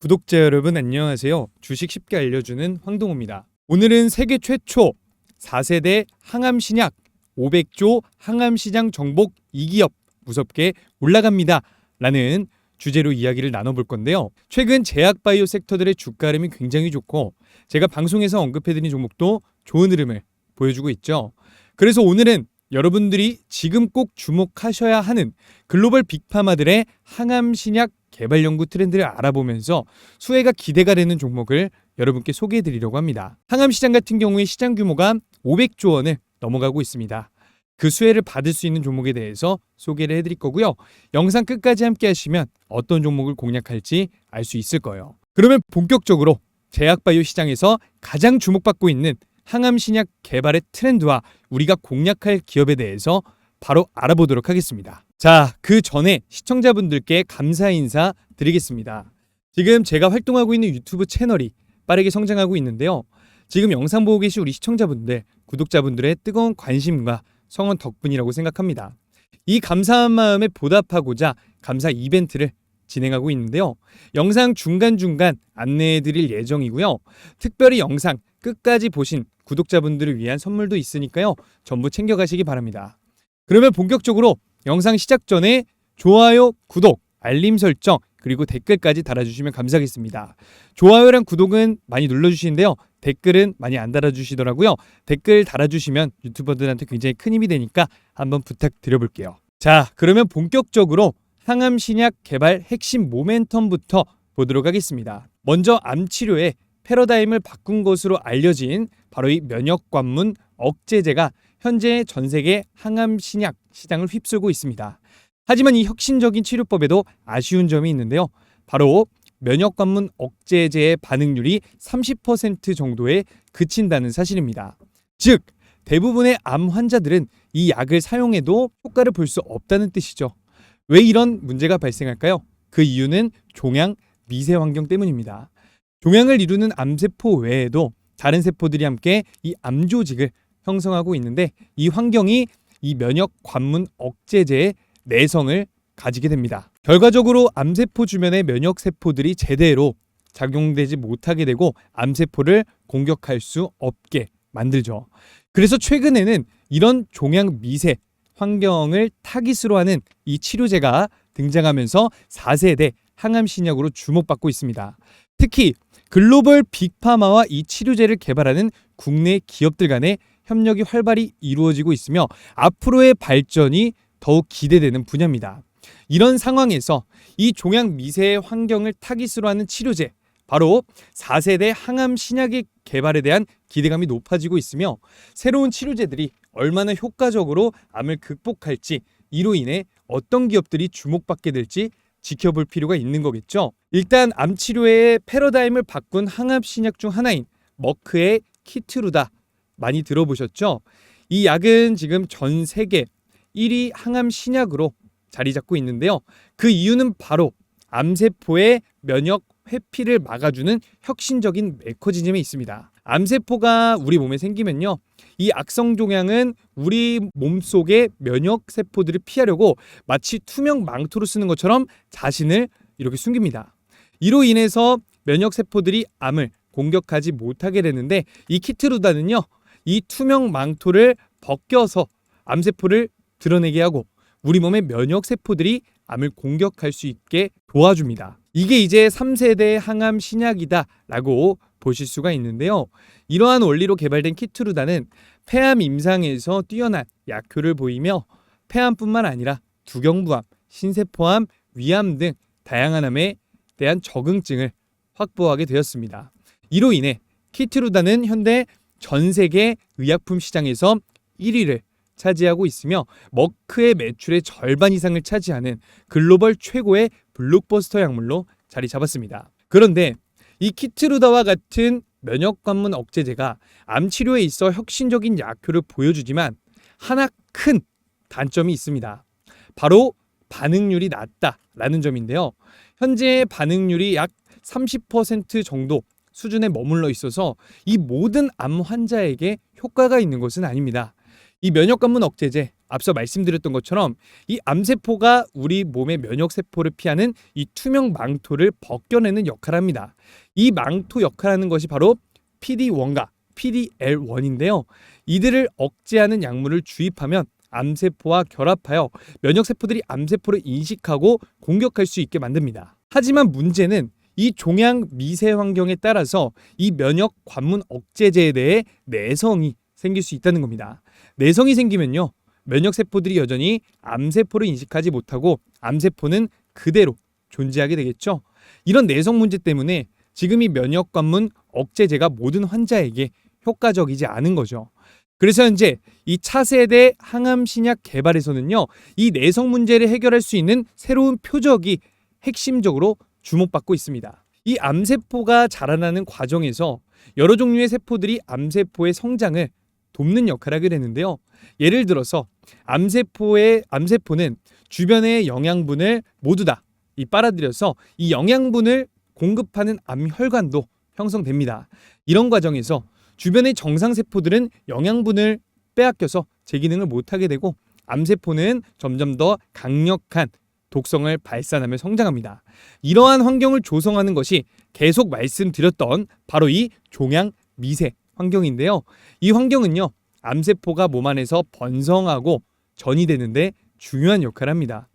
구독자 여러분 안녕하세요. 주식 쉽게 알려주는 황동호입니다. 오늘은 세계 최초 4세대 항암 신약 500조 항암 시장 정복 2기업 무섭게 올라갑니다. 라는 주제로 이야기를 나눠볼 건데요. 최근 제약 바이오 섹터들의 주가 흐름이 굉장히 좋고 제가 방송에서 언급해드린 종목도 좋은 흐름을 보여주고 있죠. 그래서 오늘은 여러분들이 지금 꼭 주목하셔야 하는 글로벌 빅파마들의 항암 신약 개발 연구 트렌드를 알아보면서 수혜가 기대가 되는 종목을 여러분께 소개해 드리려고 합니다. 항암 시장 같은 경우에 시장 규모가 500조 원을 넘어가고 있습니다. 그 수혜를 받을 수 있는 종목에 대해서 소개를 해 드릴 거고요. 영상 끝까지 함께 하시면 어떤 종목을 공략할지 알 수 있을 거예요. 그러면 본격적으로 제약바이오 시장에서 가장 주목받고 있는 항암 신약 개발의 트렌드와 우리가 공략할 기업에 대해서 바로 알아보도록 하겠습니다. 자, 그 전에 시청자분들께 감사 인사 드리겠습니다. 지금 제가 활동하고 있는 유튜브 채널이 빠르게 성장하고 있는데요. 지금 영상 보고 계신 우리 시청자분들, 구독자분들의 뜨거운 관심과 성원 덕분이라고 생각합니다. 이 감사한 마음에 보답하고자 감사 이벤트를 진행하고 있는데요. 영상 중간중간 안내해 드릴 예정이고요. 특별히 영상 끝까지 보신 구독자분들을 위한 선물도 있으니까요. 전부 챙겨가시기 바랍니다. 그러면 본격적으로 영상 시작 전에 좋아요, 구독, 알림 설정, 그리고 댓글까지 달아주시면 감사하겠습니다. 좋아요랑 구독은 많이 눌러주시는데요. 댓글은 많이 안 달아주시더라고요. 댓글 달아주시면 유튜버들한테 굉장히 큰 힘이 되니까 한번 부탁드려볼게요. 자, 그러면 본격적으로 항암 신약 개발 핵심 모멘텀부터 보도록 하겠습니다. 먼저 암 치료의 패러다임을 바꾼 것으로 알려진 바로 이 면역 관문 억제제가 현재 전 세계 항암 신약 시장을 휩쓸고 있습니다. 하지만 이 혁신적인 치료법에도 아쉬운 점이 있는데요. 바로 면역 관문 억제제의 반응률이 30% 정도에 그친다는 사실입니다. 즉, 대부분의 암 환자들은 이 약을 사용해도 효과를 볼 수 없다는 뜻이죠. 왜 이런 문제가 발생할까요? 그 이유는 종양 미세 환경 때문입니다. 종양을 이루는 암세포 외에도 다른 세포들이 함께 이 암조직을 형성하고 있는데 이 환경이 이 면역 관문 억제제의 내성을 가지게 됩니다. 결과적으로 암세포 주변의 면역 세포들이 제대로 작용되지 못하게 되고 암세포를 공격할 수 없게 만들죠. 그래서 최근에는 이런 종양 미세 환경을 타깃으로 하는 이 치료제가 등장하면서 4세대 항암 신약으로 주목받고 있습니다. 특히 글로벌 빅파마와 이 치료제를 개발하는 국내 기업들 간의 협력이 활발히 이루어지고 있으며 앞으로의 발전이 더욱 기대되는 분야입니다. 이런 상황에서 이 종양 미세 환경을 타깃으로 하는 치료제 바로 4세대 항암 신약의 개발에 대한 기대감이 높아지고 있으며 새로운 치료제들이 얼마나 효과적으로 암을 극복할지 이로 인해 어떤 기업들이 주목받게 될지 지켜볼 필요가 있는 거겠죠. 일단 암 치료의 패러다임을 바꾼 항암 신약 중 하나인 머크의 키트루다 많이 들어보셨죠? 이 약은 지금 전 세계 1위 항암 신약으로 자리 잡고 있는데요. 그 이유는 바로 암세포의 면역 회피를 막아주는 혁신적인 메커니즘에 있습니다. 암세포가 우리 몸에 생기면요. 이 악성 종양은 우리 몸 속의 면역 세포들을 피하려고 마치 투명 망토로 쓰는 것처럼 자신을 이렇게 숨깁니다. 이로 인해서 면역 세포들이 암을 공격하지 못하게 되는데 이 키트루다는요. 이 투명 망토를 벗겨서 암세포를 드러내게 하고 우리 몸의 면역 세포들이 암을 공격할 수 있게 도와줍니다. 이게 이제 3세대 항암 신약이다라고 보실 수가 있는데요. 이러한 원리로 개발된 키트루다는 폐암 임상에서 뛰어난 약효를 보이며 폐암뿐만 아니라 두경부암, 신세포암, 위암 등 다양한 암에 대한 적응증을 확보하게 되었습니다. 이로 인해 키트루다는 현대 전 세계 의약품 시장에서 1위를 차지하고 있으며 머크의 매출의 절반 이상을 차지하는 글로벌 최고의 블록버스터 약물로 자리 잡았습니다. 그런데 이 키트루다와 같은 면역 관문 억제제가 암 치료에 있어 혁신적인 약효를 보여주지만 하나 큰 단점이 있습니다. 바로 반응률이 낮다라는 점인데요. 현재 반응률이 약 30% 정도 수준에 머물러 있어서 이 모든 암 환자에게 효과가 있는 것은 아닙니다. 이 면역 관문 억제제 앞서 말씀드렸던 것처럼 이 암세포가 우리 몸의 면역 세포를 피하는 이 투명 망토를 벗겨내는 역할을 합니다. 이 망토 역할하는 것이 바로 PD1과 PDL1인데요. 이들을 억제하는 약물을 주입하면 암세포와 결합하여 면역 세포들이 암세포를 인식하고 공격할 수 있게 만듭니다. 하지만 문제는 이 종양 미세 환경에 따라서 이 면역 관문 억제제에 대해 내성이 생길 수 있다는 겁니다. 내성이 생기면요. 면역 세포들이 여전히 암세포를 인식하지 못하고 암세포는 그대로 존재하게 되겠죠. 이런 내성 문제 때문에 지금 이 면역 관문 억제제가 모든 환자에게 효과적이지 않은 거죠. 그래서 현재 이 차세대 항암 신약 개발에서는요. 이 내성 문제를 해결할 수 있는 새로운 표적이 핵심적으로 주목받고 있습니다. 이 암세포가 자라나는 과정에서 여러 종류의 세포들이 암세포의 성장을 돕는 역할을 하게 되는데요. 예를 들어서 암세포의 암세포는 주변의 영양분을 모두 다 이 빨아들여서 이 영양분을 공급하는 암혈관도 형성됩니다. 이런 과정에서 주변의 정상 세포들은 영양분을 빼앗겨서 제 기능을 못하게 되고 암세포는 점점 더 강력한 독성을 발산하며 성장합니다. 이러한 환경을 조성하는 것이 계속 말씀드렸던 바로 이 종양 미세 환경인데요. 이 환경은요. 암세포가 몸 안에서 번성하고 전이 되는데 중요한 역할을 합니다.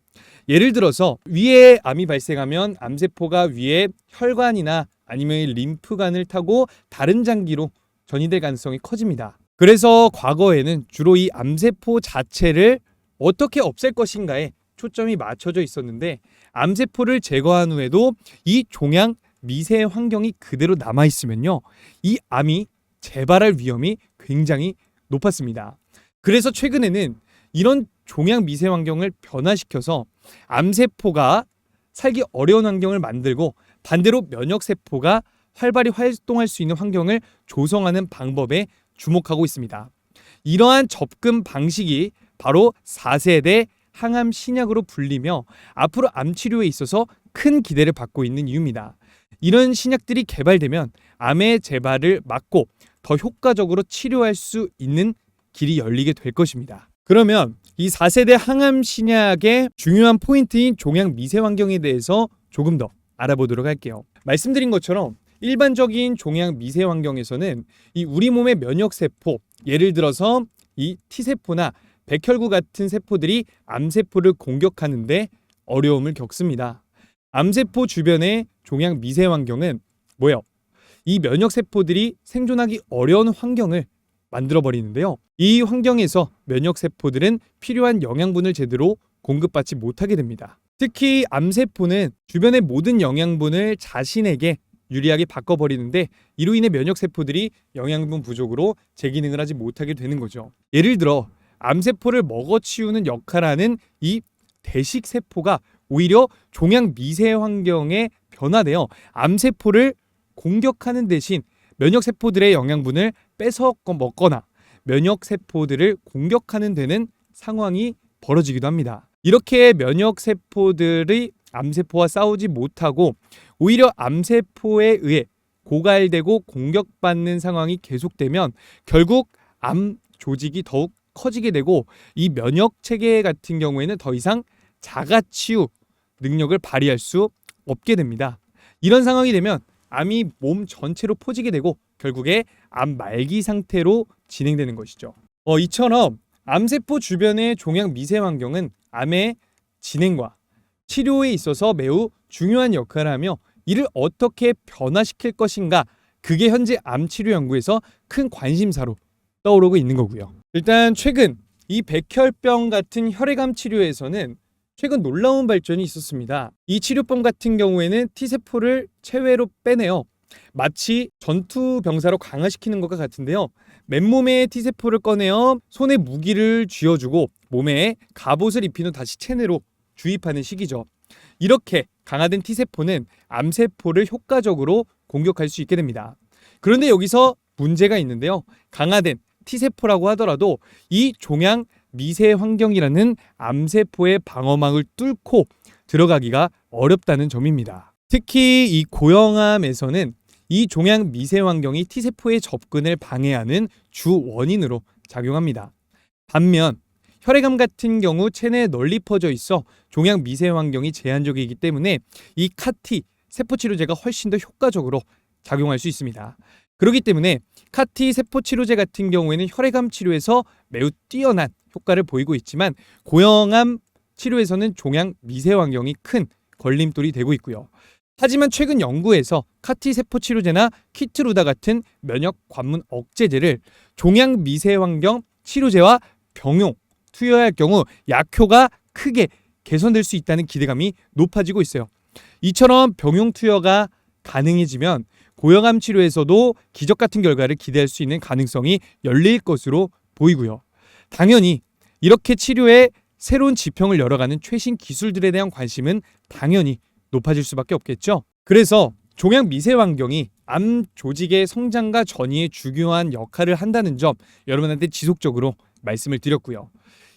예를 들어서 위에 암이 발생하면 암세포가 위에 혈관이나 아니면 림프관을 타고 다른 장기로 전이 될 가능성이 커집니다. 그래서 과거에는 주로 이 암세포 자체를 어떻게 없앨 것인가에 초점이 맞춰져 있었는데 암세포를 제거한 후에도 이 종양 미세 환경이 그대로 남아 있으면요. 이 암이 재발할 위험이 굉장히 높았습니다. 그래서 최근에는 이런 종양 미세 환경을 변화시켜서 암세포가 살기 어려운 환경을 만들고 반대로 면역 세포가 활발히 활동할 수 있는 환경을 조성하는 방법에 주목하고 있습니다. 이러한 접근 방식이 바로 4세대 항암 신약으로 불리며 앞으로 암 치료에 있어서 큰 기대를 받고 있는 이유입니다. 이런 신약들이 개발되면 암의 재발을 막고 더 효과적으로 치료할 수 있는 길이 열리게 될 것입니다. 그러면 이 4세대 항암 신약의 중요한 포인트인 종양 미세 환경에 대해서 조금 더 알아보도록 할게요. 말씀드린 것처럼 일반적인 종양 미세 환경에서는 이 우리 몸의 면역 세포, 예를 들어서 이 T세포나 백혈구 같은 세포들이 암세포를 공격하는데 어려움을 겪습니다. 암세포 주변의 종양 미세 환경은 뭐예요? 이 면역 세포들이 생존하기 어려운 환경을 만들어 버리는데요. 이 환경에서 면역 세포들은 필요한 영양분을 제대로 공급받지 못하게 됩니다. 특히 암세포는 주변의 모든 영양분을 자신에게 유리하게 바꿔버리는데 이로 인해 면역 세포들이 영양분 부족으로 제 기능을 하지 못하게 되는 거죠. 예를 들어 암세포를 먹어치우는 역할하는 이 대식 세포가 오히려 종양 미세 환경에 변화되어 암세포를 공격하는 대신 면역 세포들의 영양분을 뺏어 먹거나 면역 세포들을 공격하는 되는 상황이 벌어지기도 합니다. 이렇게 면역 세포들이 암세포와 싸우지 못하고 오히려 암세포에 의해 고갈되고 공격받는 상황이 계속되면 결국 암 조직이 더욱 커지게 되고 이 면역 체계 같은 경우에는 더 이상 자가치유 능력을 발휘할 수 없게 됩니다. 이런 상황이 되면 암이 몸 전체로 퍼지게 되고 결국에 암 말기 상태로 진행되는 것이죠. 어, 이처럼 암세포 주변의 종양 미세 환경은 암의 진행과 치료에 있어서 매우 중요한 역할을 하며 이를 어떻게 변화시킬 것인가 그게 현재 암 치료 연구에서 큰 관심사로 떠오르고 있는 거고요. 일단 최근 이 백혈병 같은 혈액암 치료에서는 최근 놀라운 발전이 있었습니다. 이 치료법 같은 경우에는 T세포를 체외로 빼내어 마치 전투 병사로 강화시키는 것과 같은데요. 맨몸에 T세포를 꺼내어 손에 무기를 쥐어주고 몸에 갑옷을 입힌 후 다시 체내로 주입하는 시기죠. 이렇게 강화된 T세포는 암세포를 효과적으로 공격할 수 있게 됩니다. 그런데 여기서 문제가 있는데요. 강화된 T세포라고 하더라도 이 종양 미세 환경이라는 암세포의 방어막을 뚫고 들어가기가 어렵다는 점입니다. 특히 이 고형암에서는 이 종양 미세 환경이 T세포의 접근을 방해하는 주 원인으로 작용합니다. 반면 혈액암 같은 경우 체내에 널리 퍼져 있어 종양 미세 환경이 제한적이기 때문에 이 카티 세포 치료제가 훨씬 더 효과적으로 작용할 수 있습니다. 그렇기 때문에 카티 세포 치료제 같은 경우에는 혈액암 치료에서 매우 뛰어난 효과를 보이고 있지만 고형암 치료에서는 종양 미세 환경이 큰 걸림돌이 되고 있고요. 하지만 최근 연구에서 카티 세포 치료제나 키트루다 같은 면역 관문 억제제를 종양 미세 환경 치료제와 병용 투여할 경우 약효가 크게 개선될 수 있다는 기대감이 높아지고 있어요. 이처럼 병용 투여가 가능해지면 고형암 치료에서도 기적 같은 결과를 기대할 수 있는 가능성이 열릴 것으로 보이고요. 당연히 이렇게 치료에 새로운 지평을 열어가는 최신 기술들에 대한 관심은 당연히 높아질 수밖에 없겠죠. 그래서 종양 미세 환경이 암 조직의 성장과 전이에 중요한 역할을 한다는 점 여러분한테 지속적으로 말씀을 드렸고요.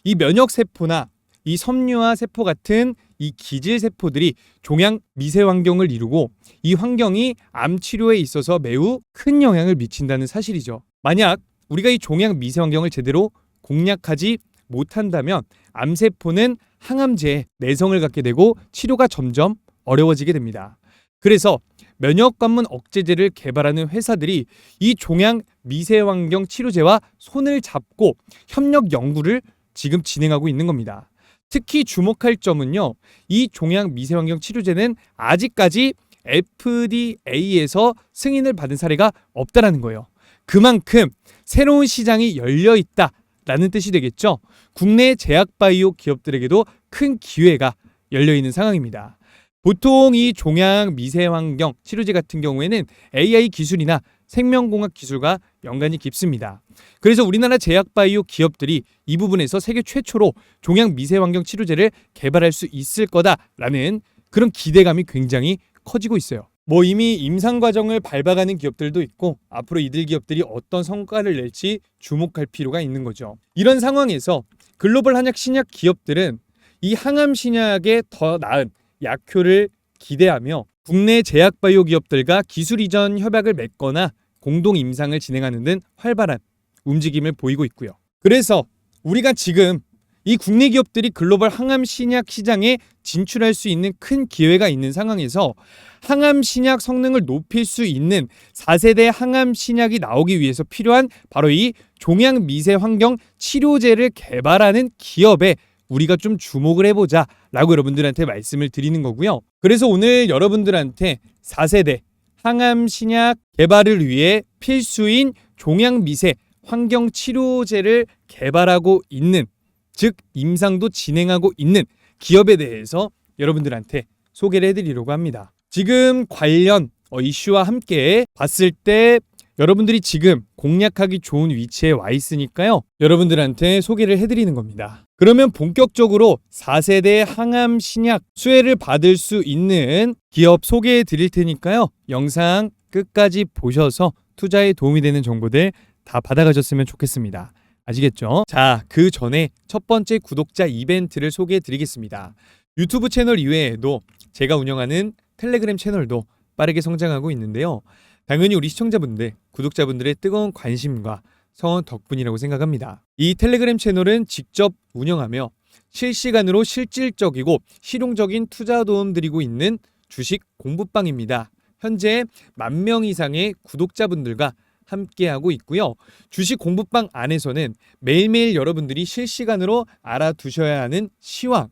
이 면역 세포나 이 섬유화 세포 같은 이 기질 세포들이 종양 미세 환경을 이루고 이 환경이 암 치료에 있어서 매우 큰 영향을 미친다는 사실이죠. 만약 우리가 이 종양 미세 환경을 제대로 공략하지 못한다면 암세포는 항암제에 내성을 갖게 되고 치료가 점점 어려워지게 됩니다. 그래서 면역 관문 억제제를 개발하는 회사들이 이 종양 미세 환경 치료제와 손을 잡고 협력 연구를 지금 진행하고 있는 겁니다. 특히 주목할 점은요. 이 종양 미세 환경 치료제는 아직까지 FDA에서 승인을 받은 사례가 없다라는 거예요. 그만큼 새로운 시장이 열려 있다 라는 뜻이 되겠죠. 국내 제약 바이오 기업들에게도 큰 기회가 열려 있는 상황입니다. 보통 이 종양 미세 환경 치료제 같은 경우에는 AI 기술이나 생명공학 기술과 연관이 깊습니다. 그래서 우리나라 제약 바이오 기업들이 이 부분에서 세계 최초로 종양 미세 환경 치료제를 개발할 수 있을 거다라는 그런 기대감이 굉장히 커지고 있어요. 뭐 이미 임상 과정을 밟아가는 기업들도 있고 앞으로 이들 기업들이 어떤 성과를 낼지 주목할 필요가 있는 거죠. 이런 상황에서 글로벌 한약 신약 기업들은 이 항암 신약에 더 나은 약효를 기대하며 국내 제약 바이오 기업들과 기술 이전 협약을 맺거나 공동 임상을 진행하는 등 활발한 움직임을 보이고 있고요. 그래서 우리가 지금 이 국내 기업들이 글로벌 항암 신약 시장에 진출할 수 있는 큰 기회가 있는 상황에서 항암 신약 성능을 높일 수 있는 4세대 항암 신약이 나오기 위해서 필요한 바로 이 종양 미세 환경 치료제를 개발하는 기업에 우리가 좀 주목을 해보자 라고 여러분들한테 말씀을 드리는 거고요. 그래서 오늘 여러분들한테 4세대 항암 신약 개발을 위해 필수인 종양 미세 환경 치료제를 개발하고 있는 즉 임상도 진행하고 있는 기업에 대해서 여러분들한테 소개를 해드리려고 합니다. 지금 관련 어, 이슈와 함께 봤을 때 여러분들이 지금 공략하기 좋은 위치에 와 있으니까요. 여러분들한테 소개를 해드리는 겁니다. 그러면 본격적으로 4세대 항암 신약 수혜를 받을 수 있는 기업 소개해 드릴 테니까요. 영상 끝까지 보셔서 투자에 도움이 되는 정보들 다 받아가셨으면 좋겠습니다. 아시겠죠? 자, 그 전에 첫 번째 구독자 이벤트를 소개해 드리겠습니다. 유튜브 채널 이외에도 제가 운영하는 텔레그램 채널도 빠르게 성장하고 있는데요. 당연히 우리 시청자분들, 구독자분들의 뜨거운 관심과 성원 덕분이라고 생각합니다. 이 텔레그램 채널은 직접 운영하며 실시간으로 실질적이고 실용적인 투자 도움 드리고 있는 주식 공부방입니다. 현재 만 명 이상의 구독자분들과 함께하고 있고요. 주식 공부방 안에서는 매일매일 여러분들이 실시간으로 알아두셔야 하는 시황,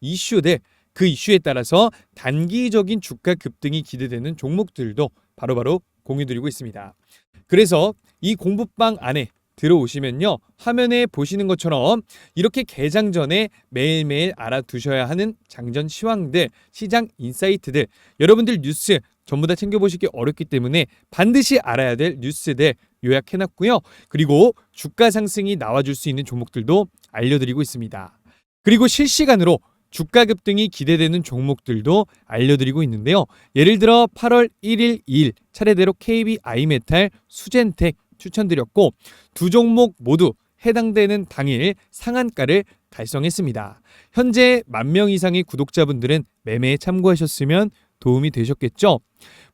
이슈들, 그 이슈에 따라서 단기적인 주가 급등이 기대되는 종목들도 바로바로 공유드리고 있습니다. 그래서 이 공부방 안에 들어오시면요. 화면에 보시는 것처럼 이렇게 개장 전에 매일매일 알아두셔야 하는 장전 시황들, 시장 인사이트들, 여러분들 뉴스 전부 다 챙겨보시기 어렵기 때문에 반드시 알아야 될 뉴스들 요약해놨고요. 그리고 주가 상승이 나와줄 수 있는 종목들도 알려드리고 있습니다. 그리고 실시간으로 주가 급등이 기대되는 종목들도 알려드리고 있는데요. 예를 들어 8월 1일, 2일 차례대로 KB 아이메탈, 수젠텍 추천드렸고 두 종목 모두 해당되는 당일 상한가를 달성했습니다. 현재 만 명 이상의 구독자분들은 매매에 참고하셨으면 도움이 되셨겠죠?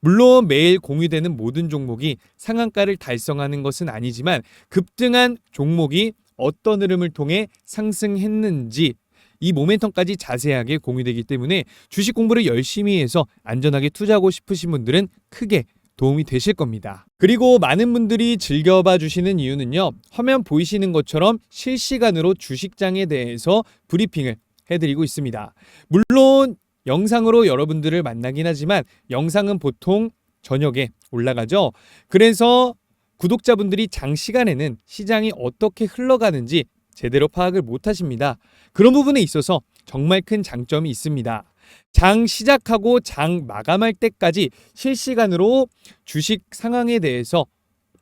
물론 매일 공유되는 모든 종목이 상한가를 달성하는 것은 아니지만 급등한 종목이 어떤 흐름을 통해 상승했는지 이 모멘텀까지 자세하게 공유되기 때문에 주식 공부를 열심히 해서 안전하게 투자하고 싶으신 분들은 크게 도움이 되실 겁니다. 그리고 많은 분들이 즐겨봐 주시는 이유는요. 화면 보이시는 것처럼 실시간으로 주식장에 대해서 브리핑을 해드리고 있습니다. 물론 영상으로 여러분들을 만나긴 하지만 영상은 보통 저녁에 올라가죠. 그래서 구독자분들이 장시간에는 시장이 어떻게 흘러가는지 제대로 파악을 못 하십니다. 그런 부분에 있어서 정말 큰 장점이 있습니다. 장 시작하고 장 마감할 때까지 실시간으로 주식 상황에 대해서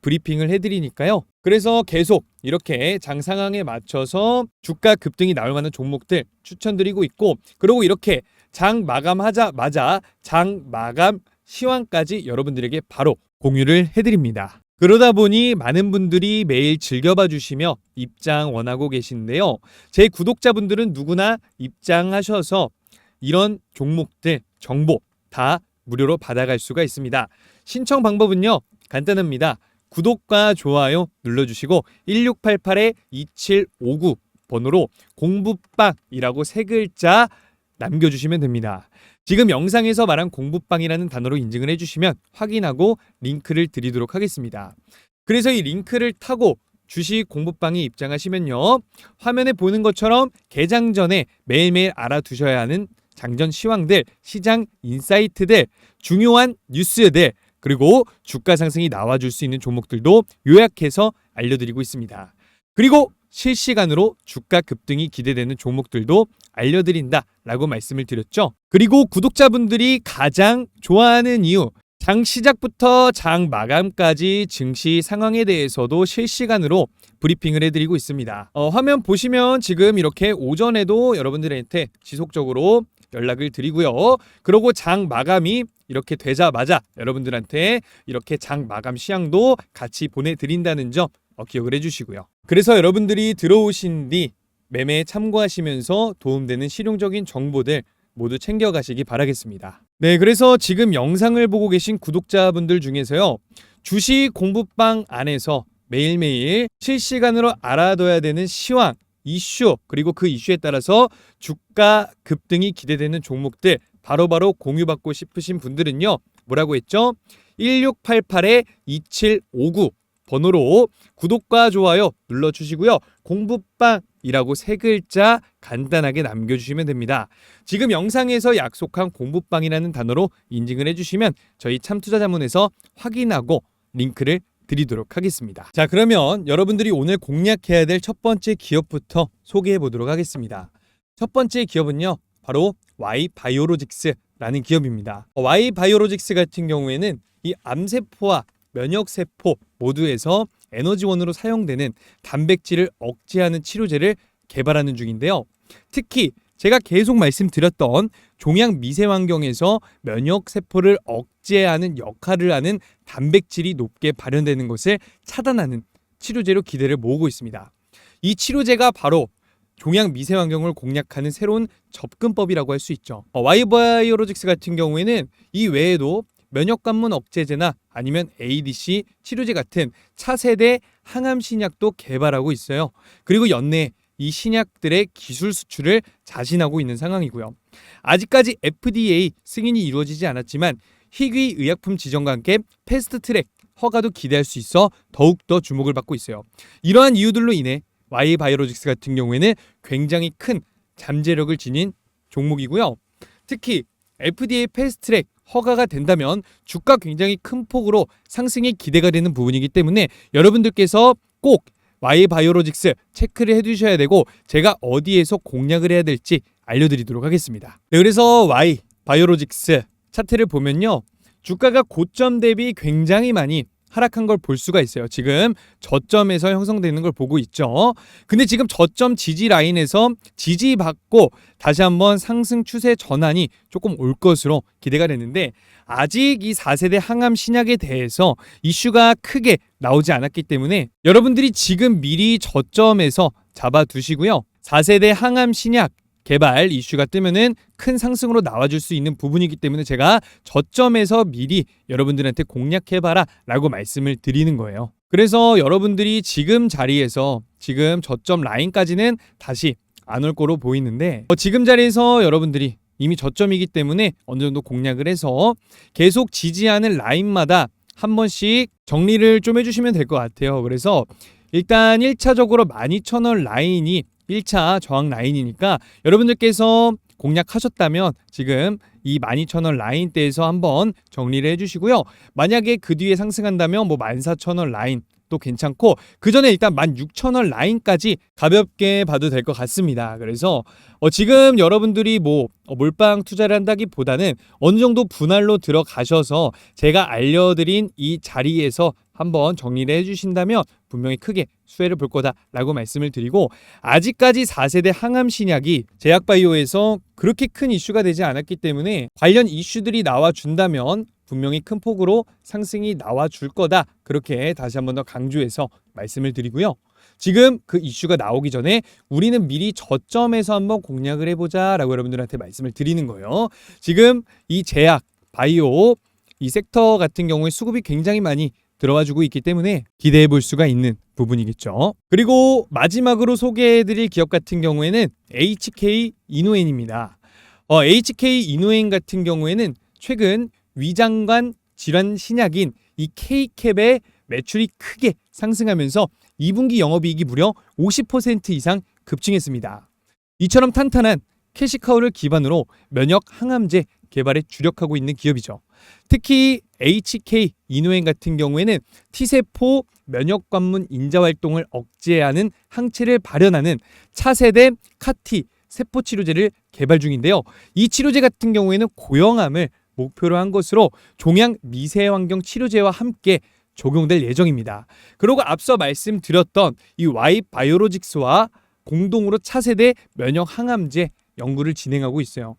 브리핑을 해드리니까요. 그래서 계속 이렇게 장 상황에 맞춰서 주가 급등이 나올 만한 종목들 추천드리고 있고, 그리고 이렇게 장 마감하자마자 장 마감 시황까지 여러분들에게 바로 공유를 해드립니다. 그러다 보니 많은 분들이 매일 즐겨봐 주시며 입장 원하고 계신데요. 제 구독자분들은 누구나 입장하셔서 이런 종목들 정보 다 무료로 받아갈 수가 있습니다. 신청 방법은요. 간단합니다. 구독과 좋아요 눌러주시고 1688-2759 번호로 공부빵이라고 세 글자 남겨주시면 됩니다. 지금 영상에서 말한 공부빵이라는 단어로 인증을 해주시면 확인하고 링크를 드리도록 하겠습니다. 그래서 이 링크를 타고 주식 공부빵에 입장하시면요. 화면에 보는 것처럼 개장 전에 매일매일 알아두셔야 하는 장전 시황들, 시장 인사이트들, 중요한 뉴스들, 그리고 주가 상승이 나와줄 수 있는 종목들도 요약해서 알려드리고 있습니다. 그리고 실시간으로 주가 급등이 기대되는 종목들도 알려드린다 라고 말씀을 드렸죠. 그리고 구독자분들이 가장 좋아하는 이유, 장 시작부터 장 마감까지 증시 상황에 대해서도 실시간으로 브리핑을 해드리고 있습니다. 어, 화면 보시면 지금 이렇게 오전에도 여러분들한테 지속적으로 연락을 드리고요. 그리고 장 마감이 이렇게 되자마자 여러분들한테 이렇게 장 마감 시향도 같이 보내드린다는 점 어, 기억을 해주시고요. 그래서 여러분들이 들어오신 뒤 매매에 참고하시면서 도움되는 실용적인 정보들 모두 챙겨가시기 바라겠습니다. 네, 그래서 지금 영상을 보고 계신 구독자분들 중에서요. 주식 공부방 안에서 매일매일 실시간으로 알아둬야 되는 시황, 이슈, 그리고 그 이슈에 따라서 주가 급등이 기대되는 종목들 바로바로 공유받고 싶으신 분들은요. 뭐라고 했죠? 1688-2759 번호로 구독과 좋아요 눌러주시고요. 공부빵 이라고 세 글자 간단하게 남겨주시면 됩니다. 지금 영상에서 약속한 공부빵이라는 단어로 인증을 해주시면 저희 참투자 자문에서 확인하고 링크를 드리도록 하겠습니다. 자, 그러면 여러분들이 오늘 공략해야 될 첫 번째 기업부터 소개해 보도록 하겠습니다. 첫 번째 기업은요, 바로 Y 바이오로직스라는 기업입니다. Y 바이오로직스 같은 경우에는 이 암세포와 면역세포 모두에서 에너지원으로 사용되는 단백질을 억제하는 치료제를 개발하는 중인데요. 특히 제가 계속 말씀드렸던 종양 미세 환경에서 면역 세포를 억제하는 역할을 하는 단백질이 높게 발현되는 것을 차단하는 치료제로 기대를 모으고 있습니다. 이 치료제가 바로 종양 미세 환경을 공략하는 새로운 접근법이라고 할 수 있죠. 어, 와이바이오로직스 같은 경우에는 이 외에도 면역 관문 억제제나 아니면 ADC 치료제 같은 차세대 항암 신약도 개발하고 있어요. 그리고 연내 이 신약들의 기술 수출을 자신하고 있는 상황이고요. 아직까지 FDA 승인이 이루어지지 않았지만 희귀 의약품 지정과 함께 패스트 트랙 허가도 기대할 수 있어 더욱더 주목을 받고 있어요. 이러한 이유들로 인해 Y 바이오로직스 같은 경우에는 굉장히 큰 잠재력을 지닌 종목이고요. 특히 FDA 패스트 트랙 허가가 된다면 주가 굉장히 큰 폭으로 상승이 기대가 되는 부분이기 때문에 여러분들께서 꼭 Y 바이오로직스 체크를 해두셔야 되고 제가 어디에서 공략을 해야 될지 알려드리도록 하겠습니다. 네, 그래서 Y 바이오로직스 차트를 보면요. 주가가 고점 대비 굉장히 많이 하락한 걸 볼 수가 있어요. 지금 저점에서 형성되는 걸 보고 있죠. 근데 지금 저점 지지 라인에서 지지받고 다시 한번 상승 추세 전환이 조금 올 것으로 기대가 되는데 아직 이 4세대 항암 신약에 대해서 이슈가 크게 나오지 않았기 때문에 여러분들이 지금 미리 저점에서 잡아두시고요. 4세대 항암 신약 개발 이슈가 뜨면은 큰 상승으로 나와줄 수 있는 부분이기 때문에 제가 저점에서 미리 여러분들한테 공략해봐라 라고 말씀을 드리는 거예요. 그래서 여러분들이 지금 자리에서 지금 저점 라인까지는 다시 안 올 거로 보이는데 어, 지금 자리에서 여러분들이 이미 저점이기 때문에 어느 정도 공략을 해서 계속 지지하는 라인마다 한 번씩 정리를 좀 해주시면 될 것 같아요. 그래서 일단 1차적으로 12,000원 라인이 1차 저항 라인이니까 여러분들께서 공략하셨다면 지금 이 12,000원 라인대에서 한번 정리를 해주시고요. 만약에 그 뒤에 상승한다면 뭐 14,000원 라인 또 괜찮고 그 전에 일단 16,000원 라인까지 가볍게 봐도 될 것 같습니다. 그래서 어 지금 여러분들이 뭐 어, 몰빵 투자를 한다기보다는 어느 정도 분할로 들어가셔서 제가 알려드린 이 자리에서 한번 정리를 해주신다면 분명히 크게 수혜를 볼 거다라고 말씀을 드리고 아직까지 4세대 항암 신약이 제약바이오에서 그렇게 큰 이슈가 되지 않았기 때문에 관련 이슈들이 나와 준다면 분명히 큰 폭으로 상승이 나와 줄 거다. 그렇게 다시 한번 더 강조해서 말씀을 드리고요. 지금 그 이슈가 나오기 전에 우리는 미리 저점에서 한번 공략을 해보자 라고 여러분들한테 말씀을 드리는 거예요. 지금 이 제약, 바이오 이 섹터 같은 경우에 수급이 굉장히 많이 들어와 주고 있기 때문에 기대해 볼 수가 있는 부분이겠죠. 그리고 마지막으로 소개해 드릴 기업 같은 경우에는 HK 이노엔입니다. 어, HK 이노엔 같은 경우에는 최근 위장관 질환 신약인 이 K캡의 매출이 크게 상승하면서 2분기 영업이익이 무려 50% 이상 급증했습니다. 이처럼 탄탄한 캐시카우를 기반으로 면역 항암제 개발에 주력하고 있는 기업이죠. 특히 HK 이노엔 같은 경우에는 T세포 면역 관문 인자 활동을 억제하는 항체를 발현하는 차세대 카티 세포 치료제를 개발 중인데요. 이 치료제 같은 경우에는 고형암을 목표로 한 것으로 종양 미세 환경 치료제와 함께 적용될 예정입니다. 그리고 앞서 말씀드렸던 이 Y 바이오로직스와 공동으로 차세대 면역 항암제 연구를 진행하고 있어요.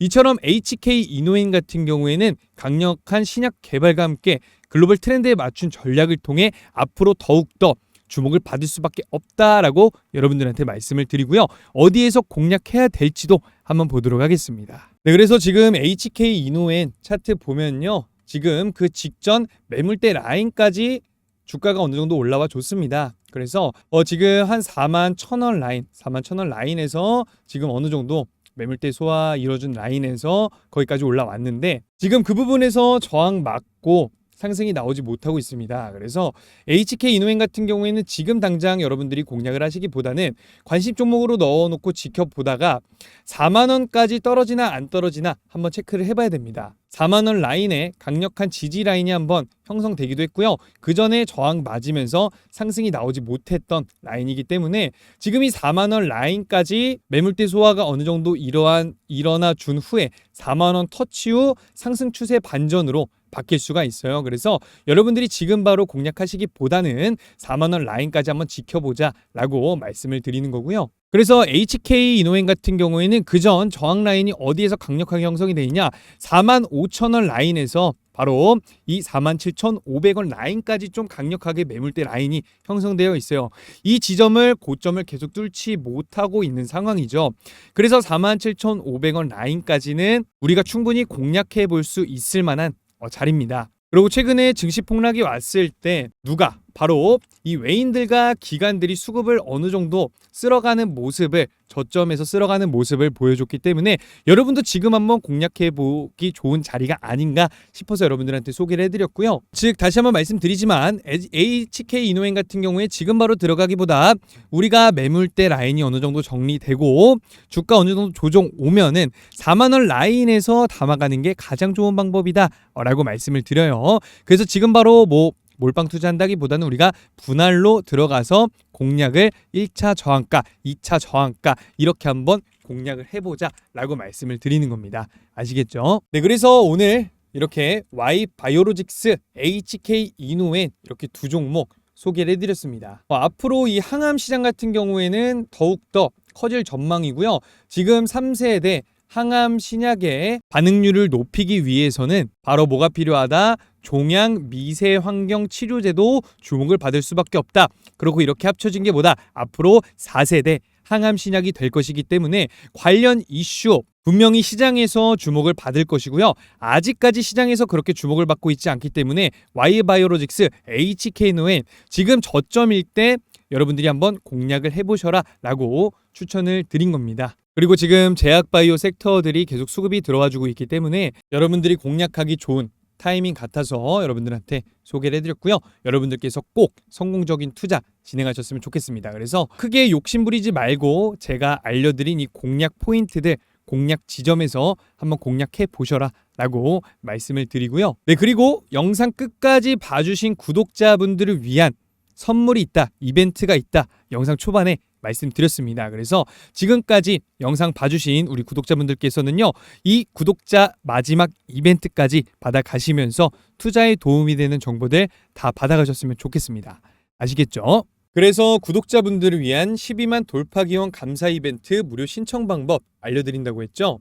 이처럼 HK 이노인 같은 경우에는 강력한 신약 개발과 함께 글로벌 트렌드에 맞춘 전략을 통해 앞으로 더욱더 주목을 받을 수밖에 없다라고 여러분들한테 말씀을 드리고요. 어디에서 공략해야 될지도 한번 보도록 하겠습니다. 네, 그래서 지금 HK 이노엔 차트 보면요. 지금 그 직전 매물대 라인까지 주가가 어느 정도 올라와 좋습니다. 그래서 어 지금 한 4만 1,000원 라인, 4만 1,000원 라인에서 지금 어느 정도 매물대 소화 이뤄준 라인에서 거기까지 올라왔는데 지금 그 부분에서 저항 맞고 상승이 나오지 못하고 있습니다. 그래서 HK 이노엔 같은 경우에는 지금 당장 여러분들이 공략을 하시기보다는 관심 종목으로 넣어놓고 지켜보다가 4만 원까지 떨어지나 안 떨어지나 한번 체크를 해봐야 됩니다. 4만 원 라인에 강력한 지지 라인이 한번 형성되기도 했고요. 그 전에 저항 맞으면서 상승이 나오지 못했던 라인이기 때문에 지금 이 4만 원 라인까지 매물대 소화가 어느 정도 이러한 일어나 준 후에 4만 원 터치 후 상승 추세 반전으로 바뀔 수가 있어요. 그래서 여러분들이 지금 바로 공략하시기보다는 4만 원 라인까지 한번 지켜보자 라고 말씀을 드리는 거고요. 그래서 HK 이노엔 같은 경우에는 그전 저항 라인이 어디에서 강력하게 형성이 돼 있냐? 4만 5천 원 라인에서 바로 이 47,500원 라인까지 좀 강력하게 매물대 라인이 형성되어 있어요. 이 지점을 고점을 계속 뚫지 못하고 있는 상황이죠. 그래서 47,500원 라인까지는 우리가 충분히 공략해 볼 수 있을 만한 어, 자리입니다. 그리고 최근에 증시 폭락이 왔을 때 누가 바로 이 외인들과 기관들이 수급을 어느 정도 쓸어가는 모습을 저점에서 쓸어가는 모습을 보여줬기 때문에 여러분도 지금 한번 공략해 보기 좋은 자리가 아닌가 싶어서 여러분들한테 소개를 해드렸고요. 즉 다시 한번 말씀드리지만 HK 이노엔 같은 경우에 지금 바로 들어가기보다 우리가 매물대 라인이 어느 정도 정리되고 주가 어느 정도 조정 오면은 4만 원 라인에서 담아가는 게 가장 좋은 방법이다 라고 말씀을 드려요. 그래서 지금 바로 뭐 몰빵 투자한다기보다는 우리가 분할로 들어가서 공략을 1차 저항가, 2차 저항가 이렇게 한번 공략을 해보자라고 말씀을 드리는 겁니다. 아시겠죠? 네, 그래서 오늘 이렇게 Y 바이오로직스, HK 이노엔 이렇게 두 종목 소개를 해드렸습니다. 어, 앞으로 이 항암 시장 같은 경우에는 더욱더 커질 전망이고요. 지금 3세대 항암 신약의 반응률을 높이기 위해서는 바로 뭐가 필요하다? 종양 미세 환경 치료제도 주목을 받을 수밖에 없다. 그리고 이렇게 합쳐진 게 뭐다? 앞으로 4세대 항암 신약이 될 것이기 때문에 관련 이슈 분명히 시장에서 주목을 받을 것이고요. 아직까지 시장에서 그렇게 주목을 받고 있지 않기 때문에 Y바이오로직스 HK노엔 지금 저점일 때 여러분들이 한번 공략을 해보셔라 라고 추천을 드린 겁니다. 그리고 지금 제약바이오 섹터들이 계속 수급이 들어와주고 있기 때문에 여러분들이 공략하기 좋은 타이밍 같아서 여러분들한테 소개를 해드렸고요. 여러분들께서 꼭 성공적인 투자 진행하셨으면 좋겠습니다. 그래서 크게 욕심 부리지 말고 제가 알려드린 이 공략 포인트들 공략 지점에서 한번 공략해 보셔라 라고 말씀을 드리고요. 네 그리고 영상 끝까지 봐주신 구독자분들을 위한 선물이 있다, 이벤트가 있다. 영상 초반에 말씀드렸습니다. 그래서 지금까지 영상 봐주신 우리 구독자분들께서는요, 이 구독자 마지막 이벤트까지 받아가시면서 투자에 도움이 되는 정보들 다 받아가셨으면 좋겠습니다. 아시겠죠? 그래서 구독자분들을 위한 12만 돌파 기원 감사 이벤트 무료 신청 방법 알려드린다고 했죠.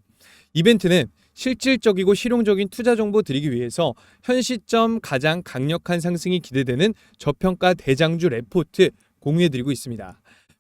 이벤트는 실질적이고 실용적인 투자 정보 드리기 위해서 현 시점 가장 강력한 상승이 기대되는 저평가 대장주 레포트 공유해드리고 있습니다.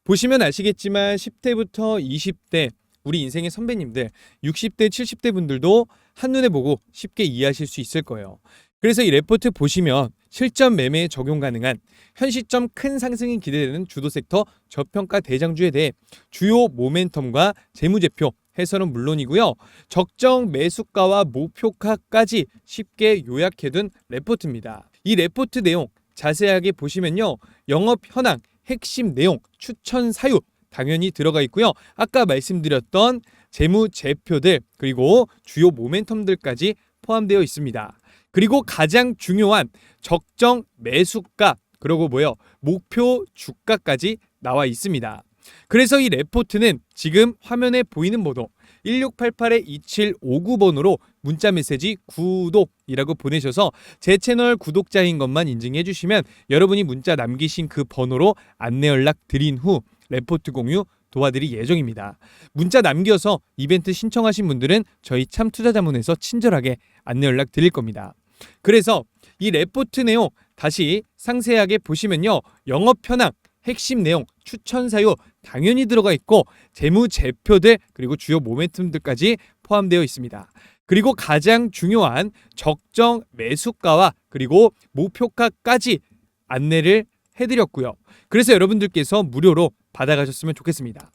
보시면 아시겠지만 10대부터 20대 우리 인생의 선배님들 60대 70대 분들도 한눈에 보고 쉽게 이해하실 수 있을 거예요. 그래서 이 레포트 보시면 실전 매매에 적용 가능한 현 시점 큰 상승이 기대되는 주도 섹터 저평가 대장주에 대해 주요 모멘텀과 재무제표 해설은 물론이고요. 적정 매수가와 목표가까지 쉽게 요약해둔 레포트입니다. 이 레포트 내용 자세하게 보시면요. 영업 현황, 핵심 내용, 추천 사유 당연히 들어가 있고요. 아까 말씀드렸던 재무 제표들 그리고 주요 모멘텀들까지 포함되어 있습니다. 그리고 가장 중요한 적정 매수가 그리고 뭐요 목표 주가까지 나와 있습니다. 그래서 이 레포트는 지금 화면에 보이는 번호 1688-2759번으로 문자 메시지 구독이라고 보내셔서 제 채널 구독자인 것만 인증해 주시면 여러분이 문자 남기신 그 번호로 안내 연락 드린 후 레포트 공유 도와드릴 예정입니다. 문자 남겨서 이벤트 신청하신 분들은 저희 참 투자자문에서 친절하게 안내 연락 드릴 겁니다. 그래서 이 레포트 내용 다시 상세하게 보시면요. 영업 현황, 핵심 내용, 추천 사유 당연히 들어가 있고 재무 제표들 그리고 주요 모멘텀들까지 포함되어 있습니다. 그리고 가장 중요한 적정 매수가와 그리고 목표가까지 안내를 해드렸고요. 그래서 여러분들께서 무료로 받아가셨으면 좋겠습니다.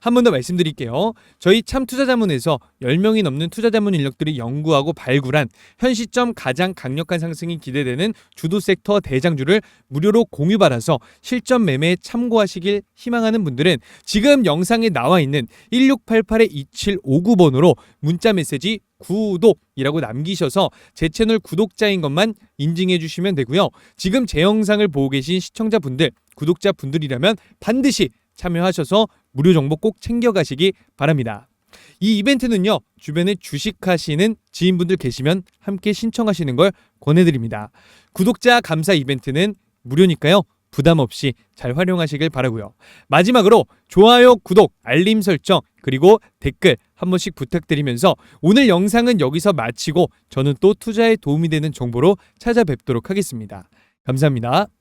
한 번 더 말씀드릴게요. 저희 참 투자자문에서 10명이 넘는 투자자문 인력들이 연구하고 발굴한 현 시점 가장 강력한 상승이 기대되는 주도 섹터 대장주를 무료로 공유 받아서 실전 매매에 참고하시길 희망하는 분들은 지금 영상에 나와 있는 1688-2759번으로 문자 메시지 구독이라고 남기셔서 제 채널 구독자인 것만 인증해 주시면 되고요. 지금 제 영상을 보고 계신 시청자분들, 구독자분들이라면 반드시 참여하셔서 무료 정보 꼭 챙겨가시기 바랍니다. 이 이벤트는요, 주변에 주식하시는 지인분들 계시면 함께 신청하시는 걸 권해드립니다. 구독자 감사 이벤트는 무료니까요, 부담 없이 잘 활용하시길 바라고요. 마지막으로 좋아요, 구독, 알림 설정, 그리고 댓글 한 번씩 부탁드리면서 오늘 영상은 여기서 마치고 저는 또 투자에 도움이 되는 정보로 찾아뵙도록 하겠습니다. 감사합니다.